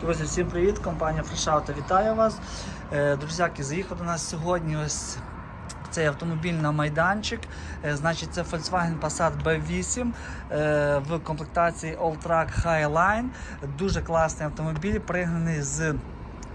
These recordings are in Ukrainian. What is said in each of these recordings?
Друзі, всім привіт! Компанія Фрешаута вітає вас. Е, Друзяки, заїхав до нас сьогодні ось цей автомобіль на майданчик. Е, Значить, це Volkswagen Passat B8 е, в комплектації Alltrack Highline. Дуже класний автомобіль, пригнаний з.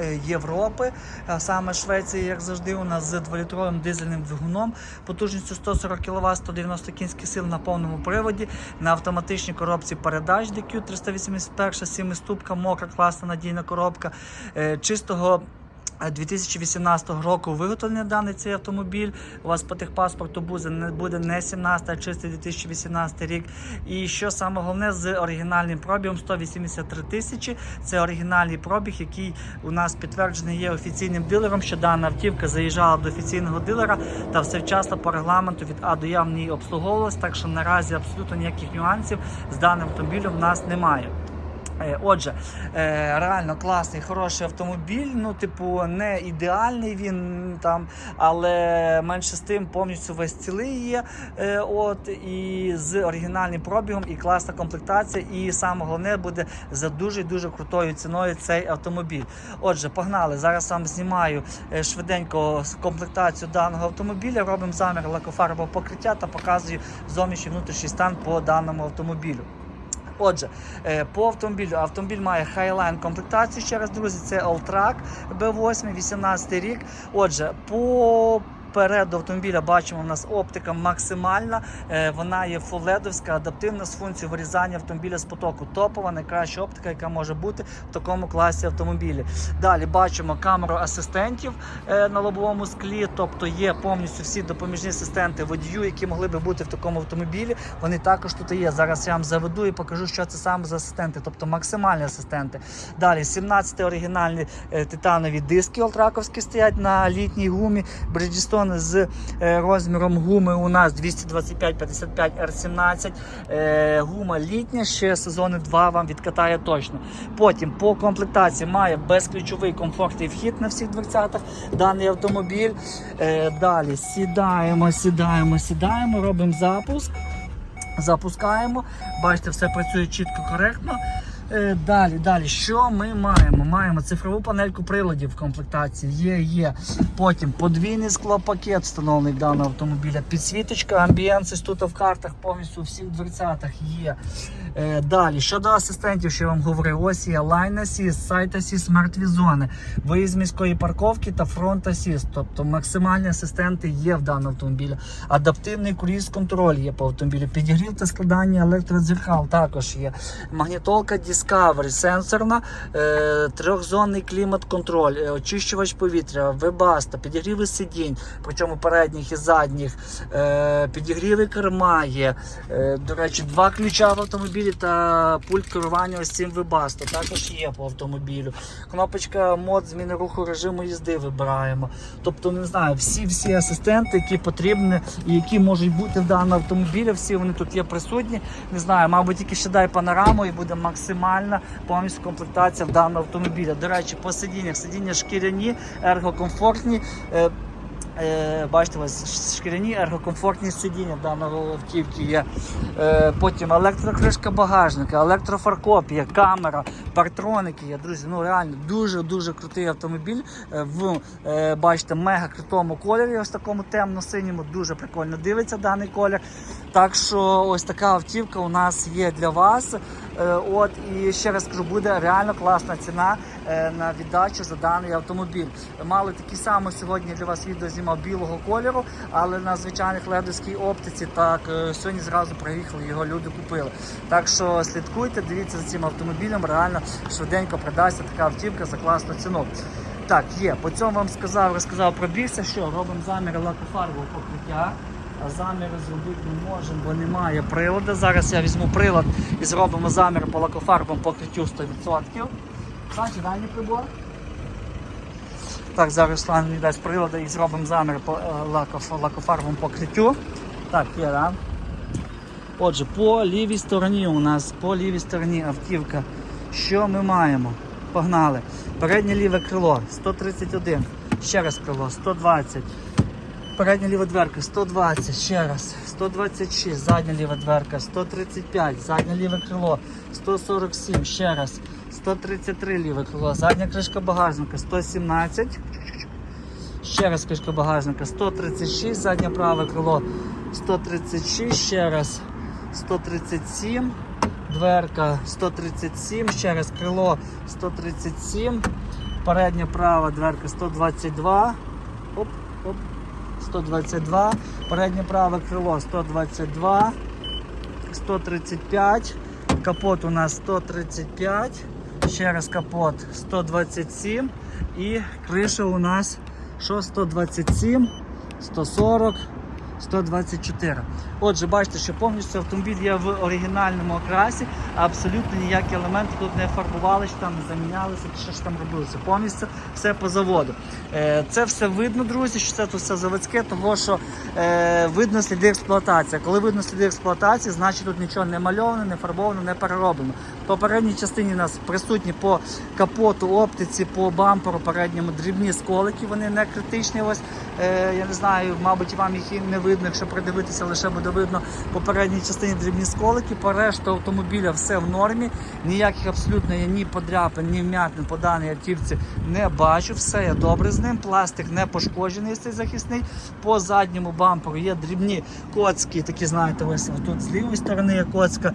Е, Європи, а саме Швеції, як завжди, у нас з 2-літровим дизельним двигуном, потужністю 140 кВт, 190 кінських сил на повному приводі, на автоматичній коробці передач DQ 381, 7 ступка, мокра, класна надійна коробка, е, чистого. Е, 2018 року виготовлений даний цей автомобіль. У вас по техпаспорту буде не буде не 17, а чистий 2018 рік. І що саме головне з оригінальним пробігом 183 тисячі. Це оригінальний пробіг, який у нас підтверджений є офіційним дилером, що дана автівка заїжджала до офіційного дилера та все вчасно по регламенту від А до Я в ній обслуговувалась. Так що наразі абсолютно ніяких нюансів з даним автомобілем в нас немає. Е, Отже, е, реально класний, хороший автомобіль. Ну, типу, не ідеальний він там, але менше з тим повністю весь цілий є. Е, От і з оригінальним пробігом, і класна комплектація. І саме головне буде за дуже дуже крутою ціною цей автомобіль. Отже, погнали. Зараз вам знімаю швиденько комплектацію даного автомобіля. Робимо замір лакофарбового покриття та показую зовнішній внутрішній стан по даному автомобілю. Отже, е, по автомобілю автомобіль має Highline комплектацію. Ще раз, друзі, це Alltrack B8, 18 рік. Отже, по Переду автомобіля бачимо, у нас оптика максимальна. Е, Вона є фуледовська, адаптивна з функцією вирізання автомобіля з потоку. Топова, найкраща оптика, яка може бути в такому класі автомобілі. Далі бачимо камеру асистентів е, на лобовому склі, тобто є повністю всі допоміжні асистенти водію, які могли би бути в такому автомобілі. Вони також тут є. Зараз я вам заведу і покажу, що це саме за асистенти, тобто максимальні асистенти. Далі 17 оригінальні е, титанові диски олтраковські стоять на літній гумі. Bridgestone з е, розміром гуми у нас 225-55 R17. Е, Гума літня, ще сезони 2 вам відкатає точно. Потім по комплектації має безключовий комфортний вхід на всіх дверцятах даний автомобіль. Е, Далі сідаємо, сідаємо, сідаємо, робимо запуск. Запускаємо. Бачите, все працює чітко, коректно. Е, Далі, далі, що ми маємо? Маємо цифрову панельку приладів в комплектації. Є, є. Потім подвійний склопакет встановлений даного автомобіля. Підсвіточка, амбієнсис тут в картах повністю у всіх дверцятах є. Е, Далі, щодо асистентів, що я вам говорив, ось є Line Assist, Site Assist, Smart Vision, виїзд міської парковки та Front Assist. Тобто максимальні асистенти є в даному автомобілі. Адаптивний круїз-контроль є по автомобілю. Підігрів та складання електродзеркал також є. Магнітолка Discovery, сенсорна, е, трьохзонний клімат-контроль, е, очищувач повітря, вебаста, підігріви сидінь, причому передніх і задніх, е, підігріви керма є. До речі, два ключа в автомобілі та пульт керування ось цим вебасто. Також є по автомобілю. Кнопочка мод зміни руху режиму їзди вибираємо. Тобто, не знаю, всі всі асистенти, які потрібні і які можуть бути в даному автомобілі, всі вони тут є присутні. Не знаю, мабуть, тільки ще дай панораму і буде максимальна повністю комплектація в даного автомобіля. До речі, по сидіннях сидіння шкіряні, ергокомфортні. Е, Е, бачите, ось шкіряні ергокомфортні сидіння даного автівки є. Е, потім електрокришка багажника, електрофаркоп камера, партроники є. Друзі, ну реально дуже-дуже крутий автомобіль в бачите, мега крутому кольорі, ось такому темно-синьому, дуже прикольно дивиться даний колір. Так що ось така автівка у нас є для вас. Е, От і ще раз кажу, буде реально класна ціна е, на віддачу за даний автомобіль. Мали такі самі сьогодні для вас відео знімав білого кольору, але на звичайних ледовській оптиці так е, сьогодні зразу приїхали, його люди купили. Так що слідкуйте, дивіться за цим автомобілем. Реально швиденько продасться така автівка за класну ціну. Так, є. По цьому вам сказав, розказав пробігся, що робимо заміри лакофарбового покриття. А заміри зробити не можемо, бо немає приладу. Зараз я візьму прилад і зробимо замір по лакофарбовому покриттю 100%. Значить, дальній прибор. Так, зараз Руслан мені дасть прилади і зробимо замір по е, лакоф- покриттю. Так, є, да? Отже, по лівій стороні у нас, по лівій стороні автівка. Що ми маємо? Погнали. Переднє ліве крило 131. Ще раз крило 120. Передня ліва дверка 120, ще раз, 126, задня ліва дверка, 135, заднє ліве крило, 147, ще раз, 133 ліве крило. Задня кришка багажника 117. Ще раз кришка багажника 136, заднє праве крило 136, ще раз 137, дверка 137, ще раз крило 137, передня права дверка 122, оп, оп, 122, переднє праве крило 122, 135, капот у нас 135, ще раз капот 127 і криша у нас що 127, 140, 124. Отже, бачите, що повністю автомобіль є в оригінальному окрасі, абсолютно ніякі елементи тут не фарбувалися, там не замінялися, що ж там робилося. Повністю все по заводу. Е, Це все видно, друзі, що це тут все заводське, тому що е, видно сліди експлуатації. Коли видно сліди експлуатації, значить тут нічого не мальовано, не фарбовано, не перероблено. В попередній частині у нас присутні по капоту, оптиці, по бамперу передньому дрібні сколики, вони не критичні. Ось е, я не знаю, мабуть, вам їх і не видно, якщо придивитися, лише буде видно по передній частині дрібні сколики. По решту автомобіля все в нормі. Ніяких абсолютно я ні подряпин, ні вмятин по даній автівці не бачу. Все є добре з ним. Пластик не пошкоджений цей захисний. По задньому бамперу є дрібні коцки, такі знаєте, ось тут з лівої сторони є коцка.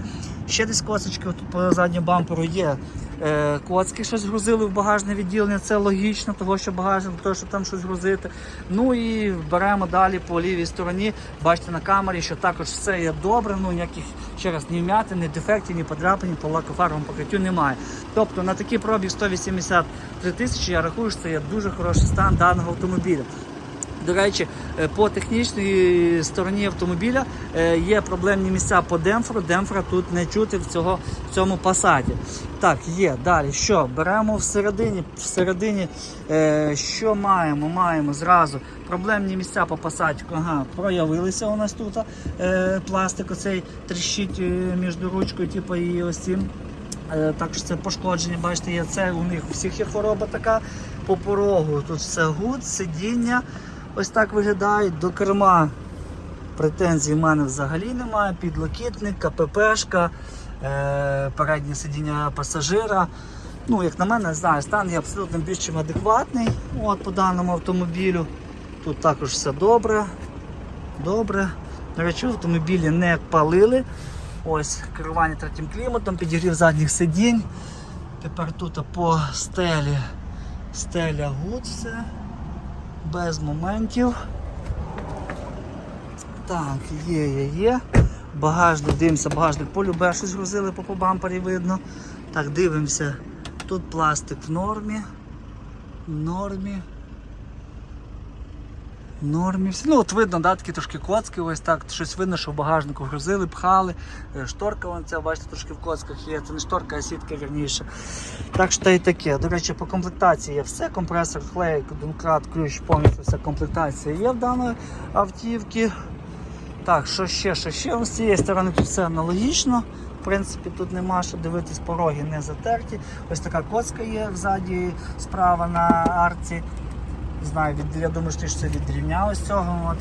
Ще десь косочки тут по задньому бамперу є. Е, коцки щось грузили в багажне відділення, це логічно, того що багажник, того, щоб там щось грузити. Ну і беремо далі по лівій стороні. Бачите на камері, що також все є добре, ну ніяких ще раз ні вмяти, ні дефектів, ні подряпин, по лакофарбовому покриттю немає. Тобто на такий пробіг 183 тисячі я рахую, що це є дуже хороший стан даного автомобіля. До речі, е, по технічній стороні автомобіля е, є проблемні місця по демпферу. Демпфера тут не чути в, цього, в цьому пасаді. Так, є. Далі що? Беремо всередині. Всередині е, що маємо? Маємо зразу проблемні місця по пасатіку. Ага, проявилися у нас тут. Пластик оцей тріщить між ручкою, типу, і ось цим. Також це пошкодження, бачите, є це у них у всіх є хвороба така. По порогу тут все гуд, сидіння ось так виглядають. До керма претензій в мене взагалі немає. Підлокітник, КППшка, е, переднє сидіння пасажира. Ну, як на мене, знаю, стан є абсолютно більш чим адекватний от, по даному автомобілю. Тут також все добре. Добре. До речі, автомобілі не палили. Ось керування третім кліматом, підігрів задніх сидінь. Тепер тут по стелі стеля гуд все. Без моментів. Так, є, є, є. Багажник, дивимося, багажник полюбе, щось грузили по, по бампері видно. Так, дивимося. Тут пластик в нормі. В нормі. Нормі. Все. Ну от видно, да, такі трошки коцки, ось так. Щось видно, що в багажнику грузили, пхали. Е, Шторка вон ця, бачите, трошки в коцках є. Це не шторка, а сітка вірніше. Так що та й таке. До речі, по комплектації є все. Компресор, клей, домкрат, ключ, повністю вся комплектація є в даної автівки. Так, що ще, що ще? З цієї сторони тут все аналогічно. В принципі, тут нема що дивитись, пороги не затерті. Ось така коцка є ззаді справа на арці. Не знаю, від, я думаю, що це від рівня ось цього. От.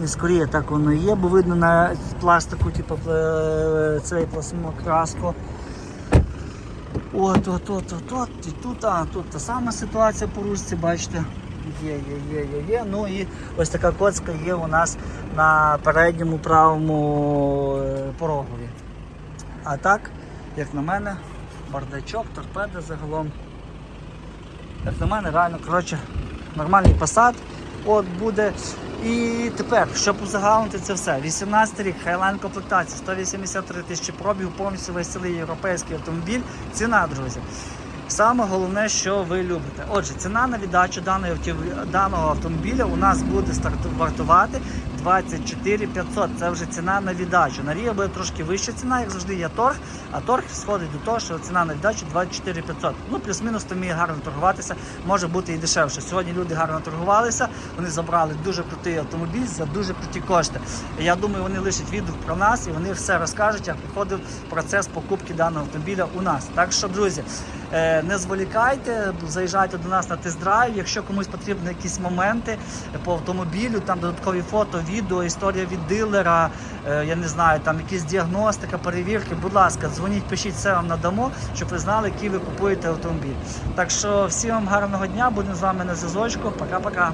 Не скоріше так воно є, бо видно на пластику, типу, пле- цей пластмокраску. От, от, от, от, от, і тут, а, тут та сама ситуація по ручці, бачите. Є, є, є, є, є. Ну і ось така коцка є у нас на передньому правому е, порогові. А так, як на мене, бардачок, торпеда загалом. Як на мене, реально, коротше, нормальний посад от буде. І тепер, щоб узагальнити це все, 18 рік, хайлайн комплектація, 183 тисячі пробів, повністю весь цілий європейський автомобіль. Ціна, друзі. Саме головне, що ви любите. Отже, ціна на віддачу даного автомобіля у нас буде вартувати 24 500. Це вже ціна на віддачу. На Ріо буде трошки вища ціна, як завжди є торг, а торг сходить до того, що ціна на віддачу 24 500. Ну, плюс-мінус то вміє гарно торгуватися, може бути і дешевше. Сьогодні люди гарно торгувалися, вони забрали дуже крутий автомобіль за дуже круті кошти. Я думаю, вони лишать відгук про нас і вони все розкажуть, як проходив процес покупки даного автомобіля у нас. Так що, друзі, Не зволікайте, заїжджайте до нас на тест-драйв. Якщо комусь потрібні якісь моменти по автомобілю, там додаткові фото, відео, історія від дилера, е, я не знаю, там якісь діагностика, перевірки. Будь ласка, дзвоніть, пишіть, все вам надамо, щоб ви знали, який ви купуєте автомобіль. Так що всім вам гарного дня, будемо з вами на зв'язочку. Пока-пока.